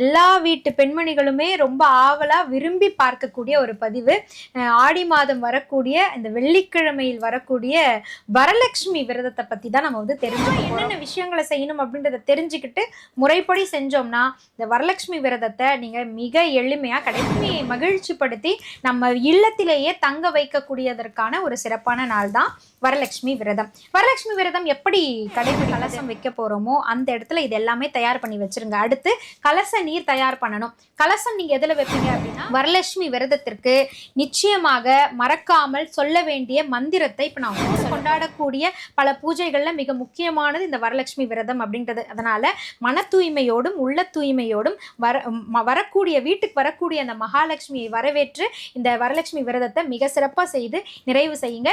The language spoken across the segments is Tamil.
எல்லா வீட்டு பெண்மணிகளுமே ரொம்ப ஆவலாக விரும்பி பார்க்கக்கூடிய ஒரு பதிவு. ஆடி மாதம் வரக்கூடிய இந்த வெள்ளிக்கிழமையில் வரக்கூடிய வரலட்சுமி விரதத்தை பற்றி தான் நம்ம வந்து தெரிஞ்சுக்கணும் என்னென்ன விஷயங்களை செய்யணும் அப்படின்றத தெரிஞ்சுக்கிட்டு முறைப்படி செஞ்சோம்னா இந்த வரலட்சுமி விரதத்தை நீங்கள் மிக எளிமையாக கடைசி மகிழ்ச்சிப்படுத்தி நம்ம இல்லத்திலேயே தங்க வைக்கக்கூடியதற்கான ஒரு சிறப்பான நாள் தான் வரலட்சுமி விரதம். வரலட்சுமி விரதம் எப்படி கடைபிடி கலசம் வைக்க போகிறோமோ அந்த இடத்துல இது எல்லாமே தயார் பண்ணி வச்சிருங்க. அடுத்து கலச நீர் தயார் பண்ணணும். கலசம் நீங்க எதுல வைப்பீங்க அப்படின்னா வரலட்சுமி விரதத்திற்கு நிச்சயமாக மறக்காமல் சொல்ல வேண்டிய மந்திரத்தை இப்ப நான் கொண்டாடக்கூடிய பல பூஜைகள்ல மிக முக்கியமானது இந்த வரலட்சுமி விரதம் அப்படின்றது. அதனால மன தூய்மையோடும் உள்ள தூய்மையோடும் வர வரக்கூடிய வீட்டுக்கு வரக்கூடிய அந்த மகாலட்சுமியை வரவேற்று இந்த வரலட்சுமி விரதத்தை மிக சிறப்பாக செய்து நிறைவு செய்யுங்க.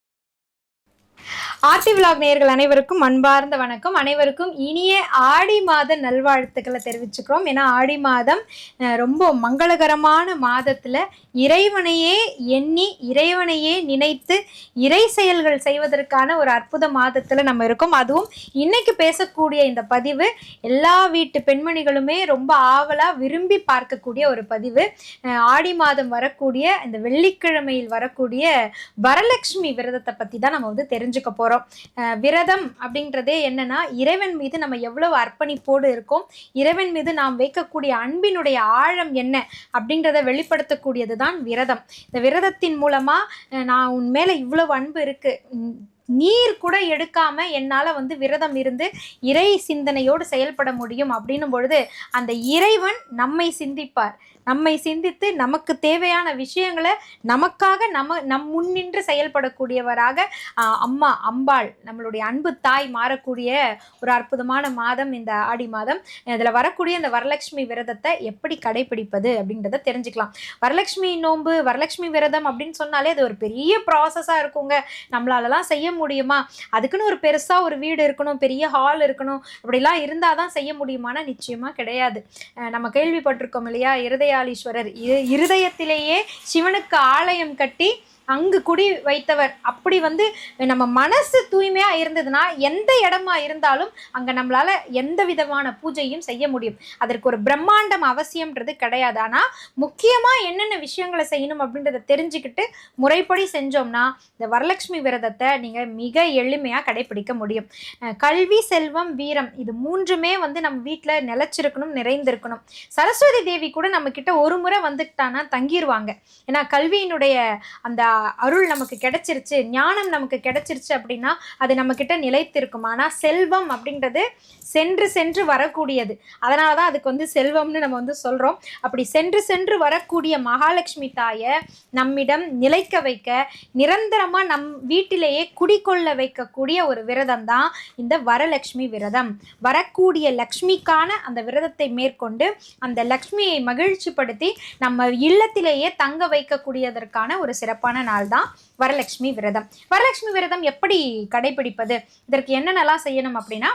ஆர்டி விலாக் நேயர்கள் அனைவருக்கும் அன்பார்ந்த வணக்கம். அனைவருக்கும் இனிய ஆடி மாத நல்வாழ்த்துக்களை தெரிவிச்சுக்கிறோம். ஏன்னா ஆடி மாதம் ரொம்ப மங்களகரமான மாதத்தில் இறைவனையே எண்ணி இறைவனையே நினைத்து இறை செயல்கள் செய்வதற்கான ஒரு அற்புத மாதத்தில் நம்ம இருக்கோம். அதுவும் இன்னைக்கு பேசக்கூடிய இந்த பதிவு எல்லா வீட்டு பெண்மணிகளுமே ரொம்ப ஆவலாக விரும்பி பார்க்கக்கூடிய ஒரு பதிவு. ஆடி மாதம் வரக்கூடிய இந்த வெள்ளிக்கிழமையில் வரக்கூடிய வரலட்சுமி விரதத்தை பற்றி தான் நம்ம வந்து தெரிஞ்சுக்க போகிறோம் போகிறோம் விரதம் அப்படின்றதே என்னென்னா இறைவன் மீது நம்ம எவ்வளவு அர்ப்பணிப்போடு இருக்கோம் இறைவன் மீது நாம் வைக்கக்கூடிய அன்பினுடைய ஆழம் என்ன அப்படின்றத வெளிப்படுத்தக்கூடியது தான் விரதம். இந்த விரதத்தின் மூலமாக நான் உன் மேலே இவ்வளவு அன்பு இருக்குது நீர் கூட எடுக்காம என்னால் வந்து விரதம் இருந்து இறை சிந்தனையோடு செயல்பட முடியும் அப்படின்னும் பொழுது அந்த இறைவன் நம்மை சிந்திப்பார். நம்மை சிந்தித்து நமக்கு தேவையான விஷயங்களை நமக்காக நம்ம நம் முன்னின்று செயல்படக்கூடியவராக அம்மா அம்பாள் நம்மளுடைய அன்பு தாய் மாறக்கூடிய ஒரு அற்புதமான மாதம் இந்த ஆடி மாதம். இதில் வரக்கூடிய இந்த வரலட்சுமி விரதத்தை எப்படி கடைபிடிப்பது அப்படின்றத தெரிஞ்சுக்கலாம். வரலட்சுமி நோன்பு வரலட்சுமி விரதம் அப்படின்னு சொன்னாலே அது ஒரு பெரிய ப்ராசஸாக இருக்குங்க. நம்மளாலலாம் செய்ய முடியுமா? அதுக்குன்னு ஒரு பெருசாக ஒரு வீடு இருக்கணும் பெரிய ஹால் இருக்கணும். அப்படிலாம் இருந்தால் தான் செய்ய முடியுமானா நிச்சயமாக கிடையாது. நம்ம கேள்விப்பட்டிருக்கோம் இல்லையா? இருதயாளீஸ்வரர் இரு இருதயத்திலேயே சிவனுக்கு ஆலயம் கட்டி அங்கு குடி வைத்தவர். அப்படி வந்து நம்ம மனசு தூய்மையா இருந்ததுன்னா எந்த இடமா இருந்தாலும் அங்க நம்மளால எந்த விதமான பூஜையும் செய்ய முடியும். அதற்கு ஒரு பிரம்மாண்டம் அவசியம்ன்றது கிடையாது. ஆனா முக்கியமா என்னென்ன விஷயங்களை செய்யணும் அப்படின்றத தெரிஞ்சுக்கிட்டு முறைப்படி செஞ்சோம்னா இந்த வரலட்சுமி விரதத்தை நீங்க மிக எளிமையா கடைபிடிக்க முடியும். கல்வி செல்வம் வீரம் இது மூன்றுமே வந்து நம்ம வீட்டில் நிலைச்சிருக்கணும் நிறைந்திருக்கணும். சரஸ்வதி தேவி கூட நம்ம கிட்ட ஒரு முறை வந்துட்டானா தங்கிடுவாங்க ஏன்னா கல்வியினுடைய அந்த அருள் நமக்கு கிடைச்சிருச்சு ஞானம் நமக்கு கிடைச்சிருச்சு அப்படின்னா அது நம்மக்கிட்ட நிலைத்திருக்கும். ஆனால் செல்வம் அப்படின்றது சென்று சென்று வரக்கூடியது. அதனால தான் அதுக்கு வந்து செல்வம்னு நம்ம வந்து சொல்கிறோம் அப்படி சென்று சென்று வரக்கூடிய மகாலட்சுமி தாயை நம்மிடம் நிலைக்க வைக்க நிரந்தரமாக நம் வீட்டிலேயே குடிக்கொள்ள வைக்கக்கூடிய ஒரு விரதம் தான் இந்த வரலட்சுமி விரதம். வரக்கூடிய லக்ஷ்மிக்கான அந்த விரதத்தை மேற்கொண்டு அந்த லக்ஷ்மியை மகிழ்ச்சிப்படுத்தி நம்ம இல்லத்திலேயே தங்க வைக்கக்கூடியதற்கான ஒரு சிறப்பான நாள் தான் வரலட்சுமி விரதம். வரலட்சுமி விரதம் எப்படி கடைபிடிப்பது? இதற்கு என்னென்னலாம் செய்யணும் அப்படின்னா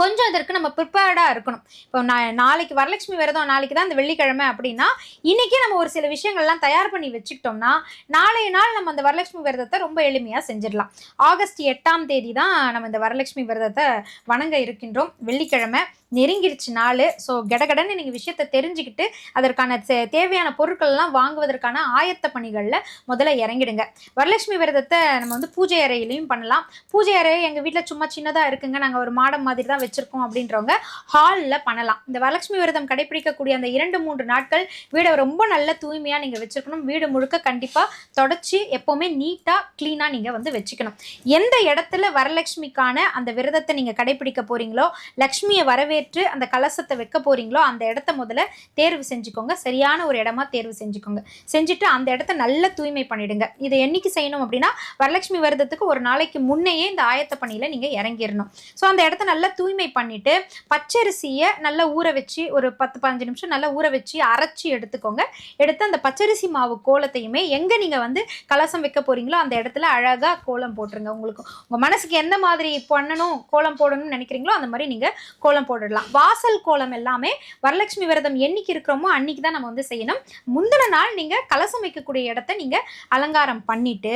கொஞ்சம் இதற்கு நம்ம ப்ரிப்பேர்டாக இருக்கணும். இப்போ நான் நாளைக்கு வரலட்சுமி விரதம் நாளைக்கு தான் இந்த வெள்ளிக்கிழமை அப்படின்னா இன்றைக்கே நம்ம ஒரு சில விஷயங்கள்லாம் தயார் பண்ணி வச்சுக்கிட்டோம்னா நாளைய நாள் நம்ம அந்த வரலட்சுமி விரதத்தை ரொம்ப எளிமையாக செஞ்சிடலாம். ஆகஸ்ட் எட்டாம் தேதி தான் நம்ம இந்த வரலட்சுமி விரதத்தை வணங்க இருக்கின்றோம். வெள்ளிக்கிழமை நெருங்கிடுச்சு நாள். ஸோ கடகடன்னு நீங்கள் விஷயத்தை தெரிஞ்சுக்கிட்டு அதற்கான தே- தேவையான பொருட்கள்லாம் வாங்குவதற்கான ஆயத்த பணிகளில் முதல்ல இறங்கிடுங்க. வரலட்சுமி விரதத்தை நம்ம வந்து பூஜை அறையிலையும் பண்ணலாம். பூஜை அறை எங்கள் வீட்டில் சும்மா சின்னதாக இருக்குங்க. நாங்கள் ஒரு மாடம் மாதிரி தான் வச்சுருக்கோம் அப்படின்றவங்க ஹாலில் பண்ணலாம். இந்த வரலட்சுமி விரதம் கடைபிடிக்கக்கூடிய அந்த இரண்டு மூன்று நாட்கள் வீடை ரொம்ப நல்ல தூய்மையாக நீங்கள் வச்சுருக்கணும். வீடு முழுக்க கண்டிப்பாக தொடச்சி எப்போவுமே நீட்டாக க்ளீனாக நீங்கள் வந்து வச்சுக்கணும். எந்த இடத்துல வரலட்சுமிக்கான அந்த விரதத்தை நீங்கள் கடைபிடிக்க போகிறீங்களோ லக்ஷ்மியை வரவே நிறைவேற்று அந்த கலசத்தை வைக்க போகிறீங்களோ அந்த இடத்த முதல்ல தேர்வு செஞ்சுக்கோங்க. சரியான ஒரு இடமா தேர்வு செஞ்சுக்கோங்க. செஞ்சுட்டு அந்த இடத்த நல்ல தூய்மை பண்ணிடுங்க. இதை என்னைக்கு செய்யணும் அப்படின்னா வரலட்சுமி விரதத்துக்கு ஒரு நாளைக்கு முன்னையே இந்த ஆயத்த பணியில் நீங்கள் இறங்கிடணும் ஸோ அந்த இடத்த நல்லா தூய்மை பண்ணிட்டு பச்சரிசியை நல்லா ஊற வச்சு ஒரு பத்து பதினஞ்சு நிமிஷம் நல்லா ஊற வச்சு அரைச்சி எடுத்துக்கோங்க. எடுத்து அந்த பச்சரிசி மாவு கோலத்தையுமே எங்கே நீங்கள் வந்து கலசம் வைக்க போறீங்களோ அந்த இடத்துல அழகாக கோலம் போட்டுருங்க. உங்களுக்கு உங்கள் மனசுக்கு எந்த மாதிரி பண்ணணும் கோலம் போடணும்னு நினைக்கிறீங்களோ அந்த மாதிரி நீங்கள் கோலம் போடணும். போட்டுடலாம். வாசல் கோலம் எல்லாமே வரலட்சுமி விரதம் என்னைக்கு இருக்கிறோமோ அன்னைக்கு தான் நம்ம வந்து செய்யணும். முந்தின நாள் நீங்கள் கலசம் வைக்கக்கூடிய இடத்த நீங்கள் அலங்காரம் பண்ணிவிட்டு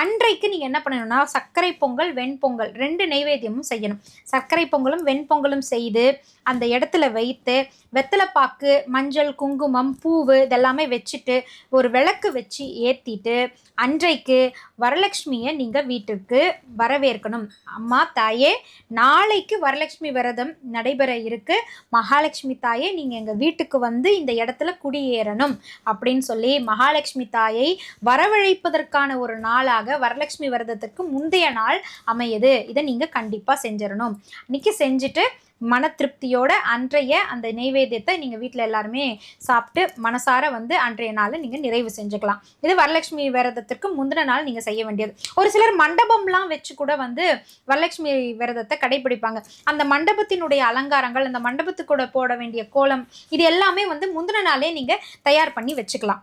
அன்றைக்கு நீங்கள் என்ன பண்ணணும்னா சர்க்கரை பொங்கல் வெண்பொங்கல் ரெண்டு நைவேத்தியமும் செய்யணும். சர்க்கரை பொங்கலும் வெண்பொங்கலும் செய்து அந்த இடத்துல வைத்து வெத்தலைப்பாக்கு மஞ்சள் குங்குமம் பூவு இதெல்லாமே வச்சுட்டு ஒரு விளக்கு வச்சு ஏற்றிட்டு அன்றைக்கு வரலட்சுமியை நீங்கள் வீட்டுக்கு வரவேற்கணும். அம்மா தாயே நாளைக்கு வரலட்சுமி விரதம் நடைபெற இருக்கு. மகாலட்சுமி தாயே நீங்கள் எங்கள் வீட்டுக்கு வந்து இந்த இடத்துல குடியேறணும் அப்படின்னு சொல்லி மகாலட்சுமி தாயை வரவழைப்பதற்கான ஒரு நாளாக வரலட்சுமி விரதத்துக்கு முந்தைய நாள் அமையுது. இதை நீங்கள் கண்டிப்பாக செஞ்சிடணும். இன்றைக்கி செஞ்சுட்டு மன திருப்தியோட அன்றைய அந்த நெய்வேத்தியத்தை நீங்கள் வீட்டில் எல்லாருமே சாப்பிட்டு மனசார வந்து அன்றைய நாளை நீங்கள் நிறைவு செஞ்சுக்கலாம். இது வரலட்சுமி விரதத்திற்கு முந்தின நாள் நீங்கள் செய்ய வேண்டியது. ஒரு சிலர் மண்டபம்லாம் வச்சு கூட வந்து வரலட்சுமி விரதத்தை கடைபிடிப்பாங்க. அந்த மண்டபத்தினுடைய அலங்காரங்கள் அந்த மண்டபத்துக்கூட போட வேண்டிய கோலம் இது எல்லாமே வந்து முந்தின நாளே நீங்கள் தயார் பண்ணி வச்சுக்கலாம்.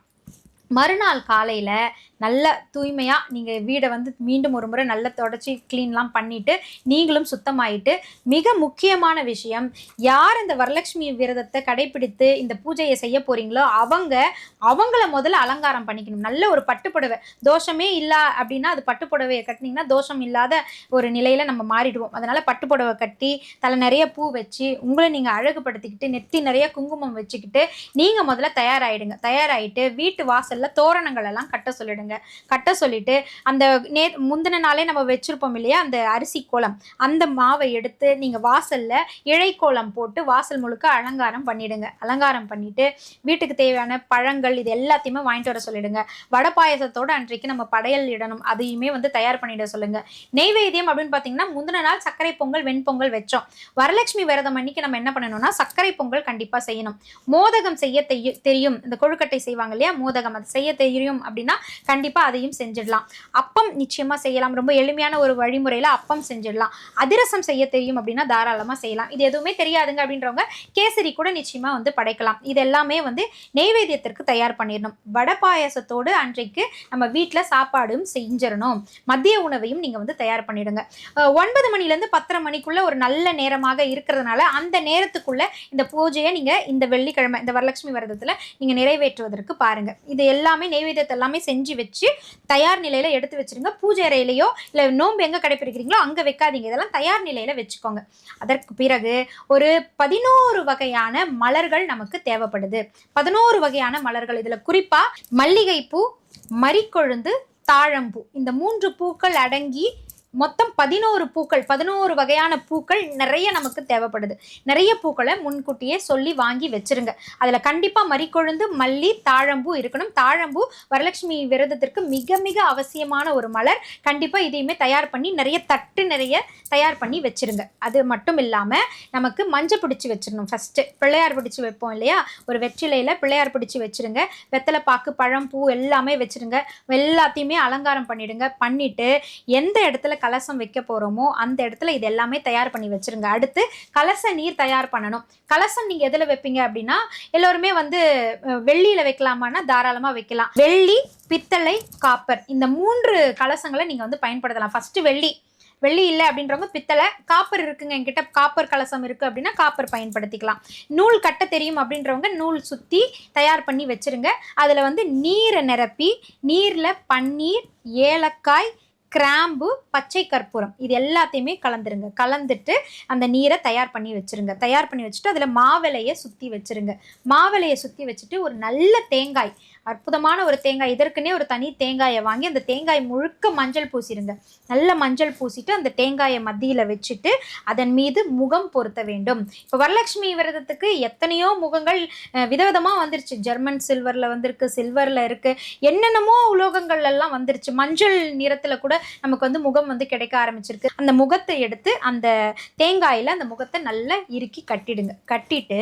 மறுநாள் காலையில் நல்ல தூய்மையாக நீங்கள் வீடை வந்து மீண்டும் ஒரு முறை நல்லா தொடச்சி க்ளீன்லாம் பண்ணிவிட்டு நீங்களும் சுத்தமாயிட்டு மிக முக்கியமான விஷயம் யார் இந்த வரலட்சுமி விரதத்தை கடைபிடித்து இந்த பூஜையை செய்ய போகிறீங்களோ அவங்க அவங்கள முதல்ல அலங்காரம் பண்ணிக்கணும். நல்ல ஒரு பட்டுப்புடவை. தோஷமே இல்லை அப்படின்னா அது பட்டுப்புடவையை கட்டினீங்கன்னா தோஷம் இல்லாத ஒரு நிலையில் நம்ம மாறிடுவோம். அதனால் பட்டுப்புடவை கட்டி தலை நிறைய பூ வச்சு உங்களை நீங்கள் அழகுபடுத்திக்கிட்டு நெத்தி நிறைய குங்குமம் வச்சுக்கிட்டு நீங்கள் முதல்ல தயாராகிடுங்க தயாராகிட்டு வீட்டு வாசலில் தோரணங்கள் எல்லாம் கட்ட சொல்லிடுங்க. கட்ட சொல்லிட்டு அந்த நே முந்தின நாளே நம்ம வச்சுருப்போம் இல்லையா? அந்த அரிசி கோலம். அந்த மாவை எடுத்து நீங்கள் வாசலில் இழைக்கோலம் போட்டு வாசல் முழுக்க அலங்காரம் பண்ணிடுங்க. அலங்காரம் பண்ணிட்டு வீட்டுக்கு தேவையான பழங்கள் இது எல்லாத்தையுமே வாங்கிட்டு வர சொல்லிடுங்க. வடை பாயசத்தோட அன்றைக்கு நம்ம படையல் இடணும். அதையுமே வந்து தயார் பண்ணிட சொல்லுங்க. நெய்வேத்தியம் அப்படின்னு பார்த்தீங்கன்னா முந்தின நாள் சர்க்கரை பொங்கல் வெண்பொங்கல் வச்சோம். வரலட்சுமி விரதம் அன்னைக்கு நம்ம என்ன பண்ணணும்னா சர்க்கரை பொங்கல் கண்டிப்பாக செய்யணும். மோதகம் செய்ய தெரியும். இந்த கொழுக்கட்டை செய்வாங்க இல்லையா? மோதகம். அது செய்ய தெரியும் அப்படின்னா கண்டிப்பாக அதையும் செஞ்சிடலாம். அப்பம் நிச்சயமாக செய்யலாம். ரொம்ப எளிமையான ஒரு வழிமுறையில் அப்பம் செஞ்சிடலாம். அதிரசம் செய்ய தெரியும் அப்படின்னா தாராளமாக செய்யலாம். இது எதுவுமே தெரியாதுங்க அப்படின்றவங்க கேசரி கூட நிச்சயமாக வந்து படைக்கலாம். இது எல்லாமே வந்து நெய்வேத்தியத்திற்கு தயார் பண்ணிடணும். வடை பாயாசத்தோடு அன்றைக்கு நம்ம வீட்டில் சாப்பாடும் செஞ்சிடணும். மதிய உணவையும் நீங்கள் வந்து தயார் பண்ணிடுங்க. ஒன்பது மணிலேருந்து பத்தரை மணிக்குள்ளே ஒரு நல்ல நேரமாக இருக்கிறதுனால அந்த நேரத்துக்குள்ளே இந்த பூஜையை நீங்கள் இந்த வெள்ளிக்கிழமை இந்த வரலட்சுமி விரதத்தில் நீங்கள் நிறைவேற்றுவதற்கு பாருங்கள் இது எல்லாமே நெய்வேத்தியத்தை எல்லாமே செஞ்சு வச்சு வச்சு தயார் நிலையில் எடுத்து வச்சிருங்க. பூஜை அறையிலையோ இல்லை நோன்பு எங்கே கடைப்பிடிக்கிறீங்களோ அங்கே வைக்காதீங்க. இதெல்லாம் தயார் நிலையில் வச்சுக்கோங்க. அதற்கு பிறகு ஒரு பதினோரு வகையான மலர்கள் நமக்கு தேவைப்படுது. பதினோரு வகையான மலர்கள். இதில் குறிப்பாக மல்லிகைப்பூ மரிக்கொழுந்து தாழம்பூ. இந்த மூன்று பூக்கள் அடங்கி மொத்தம் பதினோரு பூக்கள் பதினோரு வகையான பூக்கள் நிறைய நமக்கு தேவைப்படுது. நிறைய பூக்களை முன்கூட்டியே சொல்லி வாங்கி வச்சிருங்க. அதில் கண்டிப்பாக மறிக்கொழுந்து மல்லி தாழம்பூ இருக்கணும். தாழம்பூ வரலட்சுமி விரதத்திற்கு மிக மிக அவசியமான ஒரு மலர். கண்டிப்பாக இதையுமே தயார் பண்ணி நிறைய தட்டு நிறைய தயார் பண்ணி வச்சிருங்க. அது மட்டும் இல்லாமல் நமக்கு மஞ்சள் பிடிச்சி வச்சிடணும் ஃபஸ்ட்டு பிள்ளையார் பிடிச்சி வைப்போம் இல்லையா? ஒரு வெற்றிலையில் பிள்ளையார் பிடிச்சி வச்சிருங்க. வெத்தலை பாக்கு பழம் பூ எல்லாமே வச்சிருங்க. எல்லாத்தையுமே அலங்காரம் பண்ணிடுங்க. பண்ணிவிட்டு எந்த இடத்துல கலசம் வைக்க போகிறோமோ அந்த இடத்துல இது எல்லாமே தயார் பண்ணி வச்சிருங்க. அடுத்து கலச நீர் தயார் பண்ணணும். கலசம் நீங்கள் எதில் வைப்பீங்க அப்படின்னா எல்லோருமே வந்து வெள்ளியில் வைக்கலாமான்னா தாராளமாக வைக்கலாம். வெள்ளி பித்தளை காப்பர். இந்த மூன்று கலசங்களை நீங்கள் வந்து பயன்படுத்தலாம். ஃபஸ்ட்டு வெள்ளி. வெள்ளி இல்லை அப்படின்றவங்க பித்தளை காப்பர் இருக்குங்க என்கிட்ட. காப்பர் கலசம் இருக்குது அப்படின்னா காப்பர் பயன்படுத்திக்கலாம். நூல் கட்ட தெரியும் அப்படின்றவங்க நூல் சுற்றி தயார் பண்ணி வச்சிருங்க. அதில் வந்து நீரை நிரப்பி நீரில் பன்னீர் ஏலக்காய் கிராம்பு பச்சை கற்பூரம். இது எல்லாத்தையுமே கலந்துருங்க. கலந்துட்டு அந்த நீரை தயார் பண்ணி வச்சிருங்க. தயார் பண்ணி வச்சுட்டு அதில் மாவிலையை சுற்றி வச்சிருங்க. மாவிலையை சுற்றி வச்சுட்டு ஒரு நல்ல தேங்காய் அற்புதமான ஒரு தேங்காய். இதற்குன்னே ஒரு தனி தேங்காயை வாங்கி அந்த தேங்காய் முழுக்க மஞ்சள் பூசிடுங்க நல்ல மஞ்சள் பூசிட்டு அந்த தேங்காயை மத்தியில் வச்சுட்டு அதன் மீது முகம் பொருத்த வேண்டும். இப்போ வரலட்சுமி விரதத்துக்கு எத்தனையோ முகங்கள் விதவிதமாக வந்துருச்சு. ஜெர்மன் சில்வரில் வந்திருக்கு சில்வரில் இருக்குது என்னென்னமோ உலோகங்கள்லாம் வந்துருச்சு. மஞ்சள் நிறத்தில் கூட நமக்கு வந்து முகம் வந்து கிடைக்க ஆரம்பிச்சிருக்கு. அந்த முகத்தை எடுத்து அந்த தேங்காயில் அந்த முகத்தை நல்லா இறுக்கி கட்டிடுங்க. கட்டிட்டு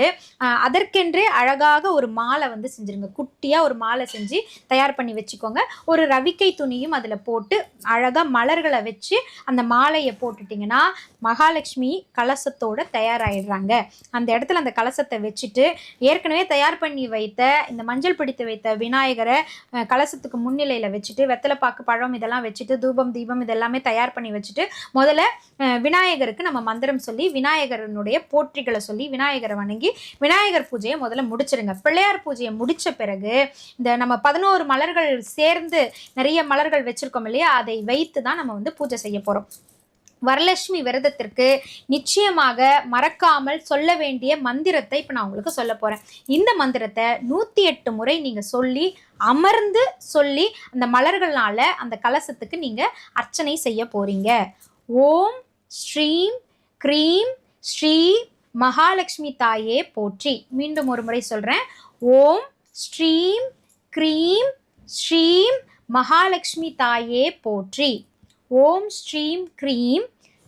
அதற்கென்றே அழகாக ஒரு மாலை வந்து செஞ்சிருங்க. குட்டியாக ஒரு மாலை மாலை செஞ்சு தயார் பண்ணி வச்சுக்கோங்க. ஒரு ரவிக்கை துணியும் அதில் போட்டு அழகாக மலர்களை வச்சு அந்த மாலையை போட்டுட்டிங்கன்னா மகாலட்சுமி கலசத்தோட தயாராகிடுறாங்க அந்த இடத்துல அந்த கலசத்தை வச்சுட்டு ஏற்கனவே தயார் பண்ணி வைத்த இந்த மஞ்சள் பிடித்து வைத்த விநாயகரை கலசத்துக்கு முன்னிலையில் வச்சுட்டு வெத்தலைப்பாக்கு பழம் இதெல்லாம் வச்சுட்டு தூபம் தீபம் இதெல்லாமே தயார் பண்ணி வச்சுட்டு முதல்ல விநாயகருக்கு நம்ம மந்திரம் சொல்லி விநாயகரனுடைய போற்றிகளை சொல்லி விநாயகரை வணங்கி விநாயகர் பூஜையை முதல்ல முடிச்சிருங்க. பிள்ளையார் பூஜையை முடித்த பிறகு இந்த நம்ம பதினோரு மலர்கள் சேர்ந்து நிறைய மலர்கள் வச்சுருக்கோம் இல்லையா? அதை வைத்து தான் நம்ம வந்து பூஜை செய்ய போகிறோம் வரலட்சுமி விரதத்திற்கு நிச்சயமாக மறக்காமல் சொல்ல வேண்டிய மந்திரத்தை இப்போ நான் உங்களுக்கு சொல்ல போகிறேன் இந்த மந்திரத்தை நூற்றி எட்டு முறை நீங்கள் சொல்லி அமர்ந்து சொல்லி அந்த மலர்களால் அந்த கலசத்துக்கு நீங்கள் அர்ச்சனை செய்ய போகிறீங்க ஓம் ஸ்ரீம் க்ரீம் ஸ்ரீ மகாலட்சுமி தாயே போற்றி. மீண்டும் ஒரு முறை சொல்கிறேன் ஓம் ஸ்ரீம் க்ரீம் ஸ்ரீம் மகாலட்சுமி தாயே போற்றி. ஓம் ஸ்ரீம் க்ரீம்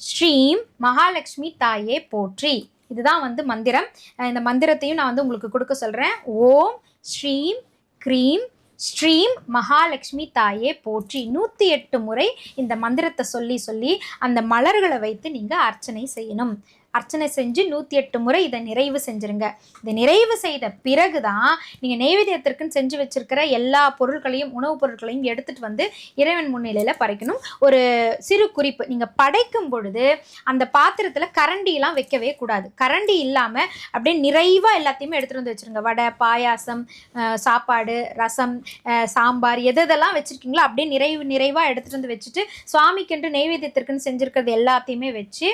ஸ்ரீம் மகாலட்சுமி தாயே போற்றி. இதுதான் வந்து மந்திரம். இந்த மந்திரத்தையும் நான் வந்து உங்களுக்கு கொடுக்க சொல்கிறேன் ஓம் ஸ்ரீம் க்ரீம் ஸ்ரீம் மகாலட்சுமி தாயே போற்றி. நூற்றி எட்டு முறை இந்த மந்திரத்தை சொல்லி சொல்லி அந்த மலர்களை வைத்து நீங்கள் அர்ச்சனை செய்யணும். அர்ச்சனை செஞ்சு நூற்றி எட்டு முறை இதை நிறைவு செஞ்சுருங்க. இதை நிறைவு செய்த பிறகு தான் நீங்கள் நெய்வேத்தியத்திற்குன்னு செஞ்சு வச்சுருக்கிற எல்லா பொருட்களையும் உணவுப் பொருட்களையும் எடுத்துகிட்டு வந்து இறைவன் முன்னிலையில் படைக்கணும். ஒரு சிறு குறிப்பு நீங்கள் படைக்கும் பொழுது அந்த பாத்திரத்தில் கரண்டிலாம் வைக்கவே கூடாது. கரண்டி இல்லாமல் அப்படியே நிறைவாக எல்லாத்தையுமே எடுத்துகிட்டு வந்து வச்சுருங்க. வடை பாயாசம் சாப்பாடு ரசம் சாம்பார் எது எதெல்லாம் வச்சுருக்கீங்களோ அப்படியே நிறைவு நிறைவாக எடுத்துகிட்டு வந்து வச்சுட்டு சுவாமிக்கென்று நெய்வேத்தியத்திற்குன்னு செஞ்சுருக்கிறது எல்லாத்தையுமே வச்சு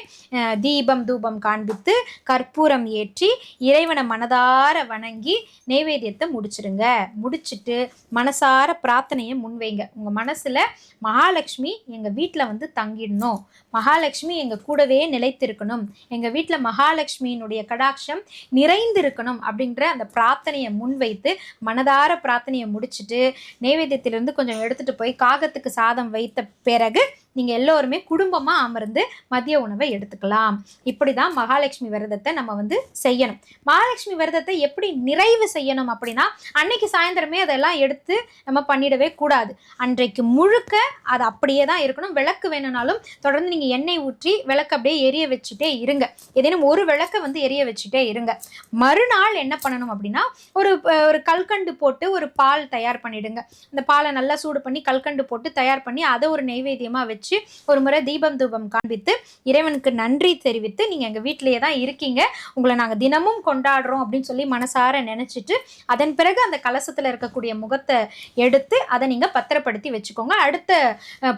தீபம் தூபம் தீபம் காண்பித்து கற்பூரம் ஏற்றி இறைவனை மனதார வணங்கி நெய்வேத்தியத்தை முடிச்சிடுங்க முடிச்சுட்டு மனசார பிரார்த்தனையை முன்வைங்க. உங்கள் மனசில் மகாலட்சுமி எங்கள் வீட்டில் வந்து தங்கிடணும். மகாலட்சுமி எங்கள் கூடவே நிலைத்திருக்கணும். எங்கள் வீட்டில் மகாலட்சுமியினுடைய கடாட்சம் நிறைந்திருக்கணும் அப்படின்ற அந்த பிரார்த்தனையை முன்வைத்து மனதார பிரார்த்தனையை முடிச்சிட்டு நெய்வேத்தியத்திலிருந்து கொஞ்சம் எடுத்துகிட்டு போய் காகத்துக்கு சாதம் வைத்த பிறகு நீங்கள் எல்லோருமே குடும்பமாக அமர்ந்து மதிய உணவை எடுத்துக்கலாம். இப்படி தான் மகாலட்சுமி விரதத்தை நம்ம வந்து செய்யணும். மகாலட்சுமி விரதத்தை எப்படி நிறைவு செய்யணும் அப்படின்னா அன்னைக்கு சாயந்தரமே அதெல்லாம் எடுத்து நம்ம பண்ணிடவே கூடாது. அன்றைக்கு முழுக்க அது அப்படியே தான் இருக்கணும். விளக்கு வேணும்னாலும் தொடர்ந்து நீங்கள் எண்ணெய் ஊற்றி விளக்கு அப்படியே எரிய வச்சுட்டே இருங்க. ஏதேனும் ஒரு விளக்கை வந்து எரிய வச்சுட்டே இருங்க. மறுநாள் என்ன பண்ணணும் அப்படின்னா ஒரு ஒரு கல்கண்டு போட்டு ஒரு பால் தயார் பண்ணிடுங்க. அந்த பாலை நல்லா சூடு பண்ணி கல்கண்டு போட்டு தயார் பண்ணி அதை ஒரு நெய்வேத்தியமாக வச்சு ஒரு முறை தீபம் தூபம் காண்பித்து இறைவனுக்கு நன்றி தெரிவித்து நீங்கள் எங்கள் வீட்டிலேயே தான் இருக்கீங்க. உங்களை நாங்கள் தினமும் கொண்டாடுறோம் அப்படின்னு சொல்லி மனசார நினச்சிட்டு அதன் பிறகு அந்த கலசத்தில் இருக்கக்கூடிய முகத்தை எடுத்து அதை நீங்கள் பத்திரப்படுத்தி வச்சுக்கோங்க. அடுத்த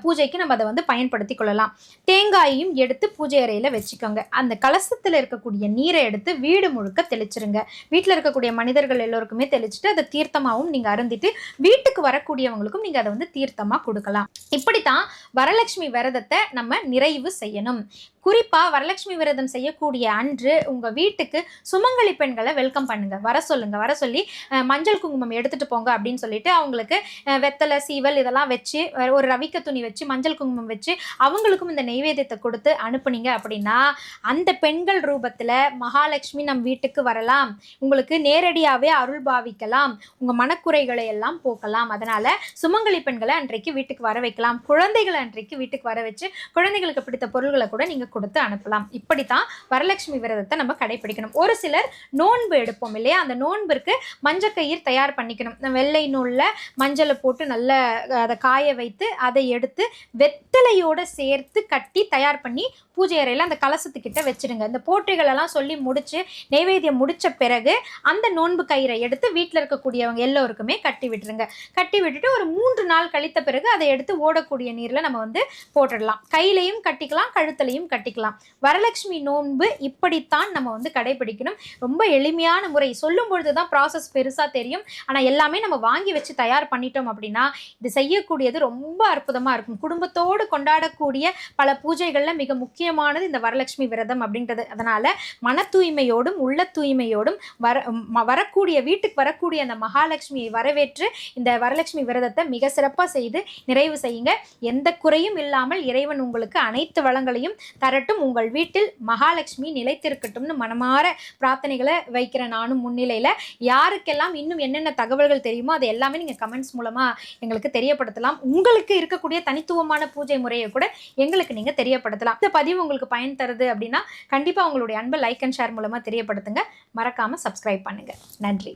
பூஜைக்கு நம்ம அதை வந்து பயன்படுத்தி கொள்ளலாம். தேங்காயையும் எடுத்து பூஜை அறையில் வச்சுக்கோங்க. அந்த கலசத்தில் இருக்கக்கூடிய நீரை எடுத்து வீடு முழுக்க தெளிச்சிருங்க. வீட்டில் இருக்கக்கூடிய மனிதர்கள் எல்லோருக்குமே தெளிச்சுட்டு அதை தீர்த்தமாகவும் நீங்கள் அருந்திட்டு வீட்டுக்கு வரக்கூடியவங்களுக்கும் நீங்கள் அதை வந்து தீர்த்தமாக கொடுக்கலாம். இப்படித்தான் வரலட்சுமி விரதத்தை நம்ம நிறைவு செய்யணும். குறிப்பாக வரலட்சுமி விரதம் செய்யக்கூடிய அன்று உங்கள் வீட்டுக்கு சுமங்கலி பெண்களை வெல்கம் பண்ணுங்கள் வர சொல்லுங்கள் வர சொல்லி மஞ்சள் குங்குமம் எடுத்துகிட்டு போங்க அப்படின்னு சொல்லிட்டு அவங்களுக்கு வெத்தலை சீவல் இதெல்லாம் வச்சு ஒரு ரவிக்க துணி வச்சு மஞ்சள் குங்குமம் வச்சு அவங்களுக்கும் இந்த நெய்வேத்தியத்தை கொடுத்து அனுப்புனீங்க அப்படின்னா அந்த பெண்கள் ரூபத்தில் மகாலட்சுமி நம் வீட்டுக்கு வரலாம். உங்களுக்கு நேரடியாகவே அருள் பாவிக்கலாம். உங்கள் மனக்குறைகளை எல்லாம் போக்கலாம். அதனால் சுமங்கலி பெண்களை அன்றைக்கு வீட்டுக்கு வர வைக்கலாம். குழந்தைகளை அன்றைக்கு வீட்டுக்கு வர வச்சு குழந்தைகளுக்கு பிடித்த பொருள்களை கூட நீங்கள் கொடுத்து அனுப்பலாம். இப்படித்தான் வரலட்சுமி விரதத்தை நம்ம கடைபிடிக்கணும். ஒரு சிலர் நோன்பு எடுப்போம் இல்லையா? அந்த நோன்பிற்கு மஞ்சள் கயிறு தயார் பண்ணிக்கணும். இந்த வெள்ளை நூலில் மஞ்சளை போட்டு நல்லா அதை காய வைத்து அதை எடுத்து வெத்தலையோடு சேர்த்து கட்டி தயார் பண்ணி பூஜை அறையில் அந்த கலசத்துக்கிட்ட வச்சிடுங்க. இந்த போற்றிகளெல்லாம் சொல்லி முடித்து நெய்வேத்தியம் முடித்த பிறகு அந்த நோன்பு கயிறை எடுத்து வீட்டில் இருக்கக்கூடியவங்க எல்லோருக்குமே கட்டி விட்டுருங்க. கட்டி விட்டுட்டு ஒரு மூன்று நாள் கழித்த பிறகு அதை எடுத்து ஓடக்கூடிய நீரில் நம்ம வந்து போட்டுடலாம். கையிலையும் கட்டிக்கலாம் கழுத்துலையும் கட்டி கட்டிக்கலாம். வரலட்சுமி நோன்பு இப்படித்தான் நம்ம வந்து கடைபிடிக்கணும். ரொம்ப எளிமையான முறை. சொல்லும் பொழுது தான் ப்ராசஸ் பெருசாக தெரியும். ஆனால் எல்லாமே நம்ம வாங்கி வச்சு தயார் பண்ணிட்டோம் அப்படின்னா இது செய்யக்கூடியது ரொம்ப அற்புதமாக இருக்கும். குடும்பத்தோடு கொண்டாடக்கூடிய பல பூஜைகளில் மிக முக்கியமானது இந்த வரலட்சுமி விரதம் அப்படின்றது. அதனால மன தூய்மையோடும் உள்ள தூய்மையோடும் வர வரக்கூடிய வீட்டுக்கு வரக்கூடிய அந்த மகாலட்சுமியை வரவேற்று இந்த வரலட்சுமி விரதத்தை மிக சிறப்பாக செய்து நிறைவு செய்யுங்க. எந்த குறையும் இல்லாமல் இறைவன் உங்களுக்கு அனைத்து வளங்களையும் தர வரட்டும். உங்கள் வீட்டில் மகாலட்சுமி நிலைத்திருக்கட்டும்னு மனமாற பிரார்த்தனைகளை வைக்கிற நானும் முன்னிலையில். யாருக்கெல்லாம் இன்னும் என்னென்ன தகவல்கள் தெரியுமோ அது எல்லாமே நீங்கள் கமெண்ட்ஸ் மூலமாக எங்களுக்கு தெரியப்படுத்தலாம். உங்களுக்கு இருக்கக்கூடிய தனித்துவமான பூஜை முறையை கூட எங்களுக்கு நீங்கள் தெரியப்படுத்தலாம். இந்த பதிவு உங்களுக்கு பயன் தருது அப்படின்னா கண்டிப்பாக உங்களுடைய அன்பை லைக் அண்ட் ஷேர் மூலமாக தெரியப்படுத்துங்க. மறக்காமல் சப்ஸ்கிரைப் பண்ணுங்கள் நன்றி.